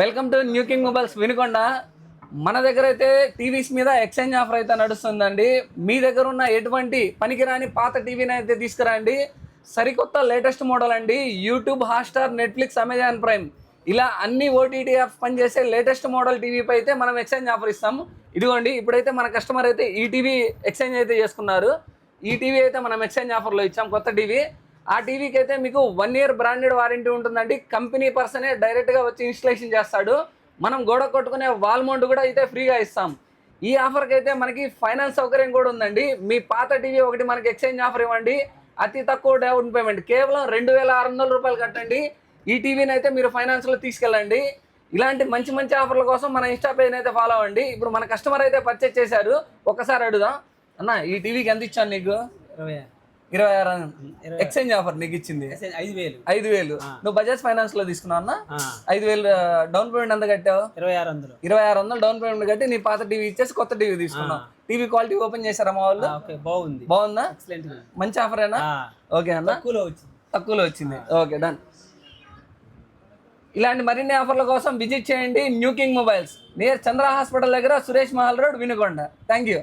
Welcome to new king mobiles Vinukonda. మన దగ్గర అయితే టీవీస్ మీద ఎక్స్చేంజ్ ఆఫర్ అయితే నడుస్తుందండి. మీ దగ్గర ఉన్న ఎటువంటి పనికిరాని పాత టీవీని అయితే తీసుకురండి. సరికొత్త లేటెస్ట్ మోడల్ అండి. YouTube Hotstar Netflix Amazon Prime. ఇలా అన్ని ఓటీటీ యాప్స్ పనిచేసే లేటెస్ట్ మోడల్ టీవీపై అయితే మనం ఎక్స్చేంజ్ ఆఫర్ ఇస్తాం. ఇదిగోండి ఇప్పుడైతే మన కస్టమర్ అయితే ఈ టీవీ ఎక్స్చేంజ్ అయితే చేసుకున్నారు. ఈ టీవీ అయితే మనం ఎక్స్చేంజ్ ఆఫర్లో ఇచ్చాం కొత్త టీవీ. ఆ టీవీకి అయితే మీకు వన్ ఇయర్ బ్రాండెడ్ వారంటీ ఉంటుందండి. కంపెనీ పర్సనే డైరెక్ట్గా వచ్చి ఇన్స్టలేషన్ చేస్తాడు. మనం గోడ కొట్టుకునే వాల్ మౌంట్ కూడా అయితే ఫ్రీగా ఇస్తాం. ఈ ఆఫర్కి అయితే మనకి ఫైనాన్స్ సౌకర్యం కూడా ఉందండి. మీ పాత టీవీ ఒకటి మనకి ఎక్స్చేంజ్ ఆఫర్ ఇవ్వండి. అతి తక్కువ డౌన్ పేమెంట్ కేవలం రెండు వేల ఆరు వందల రూపాయలు కట్టండి. ఈ టీవీని అయితే మీరు ఫైనాన్స్లో తీసుకెళ్ళండి. ఇలాంటి మంచి మంచి ఆఫర్ల కోసం మన ఇన్స్టా పేజ్ అయితే ఫాలో అవ్వండి. ఇప్పుడు మన కస్టమర్ అయితే పర్చేజ్ చేశారు. ఒక్కసారి అడుగుదాం. అన్న ఈ టీవీకి ఎంత ఇచ్చాను నీకు? ఇరవై ఆరు ఎక్స్చేంజ్ ఆఫర్ నీకు ఇచ్చింది. ఐదు వేలు. ఐదు వేలు. నువ్వు బజాజ్ ఫైనాన్స్లో తీసుకున్నావు అన్న? ఐదు వేలు డౌన్ పేమెంట్ ఎంత కట్టావు? ఇరవై ఆరు వందలు. ఇరవై ఆరు వందలు డౌన్ పేమెంట్ కట్టి నీ పాత టీవీ ఇచ్చేసి కొత్త టీవీ తీసుకున్నావు. టీవీ క్వాలిటీ ఓపెన్ చేశారా మా వాళ్ళు? బాగుంది. బాగుందా. మంచి ఆఫరేనా ఆ, ఓకే అన్న. తక్కువలో వచ్చింది. తక్కువలో వచ్చింది. ఓకే డన్ ఇలాంటి మరిన్ని ఆఫర్ల కోసం విజిట్ చేయండి new king mobiles. Near Chandra hospital దగ్గర Suresh Mahal road Vinukonda. Thank you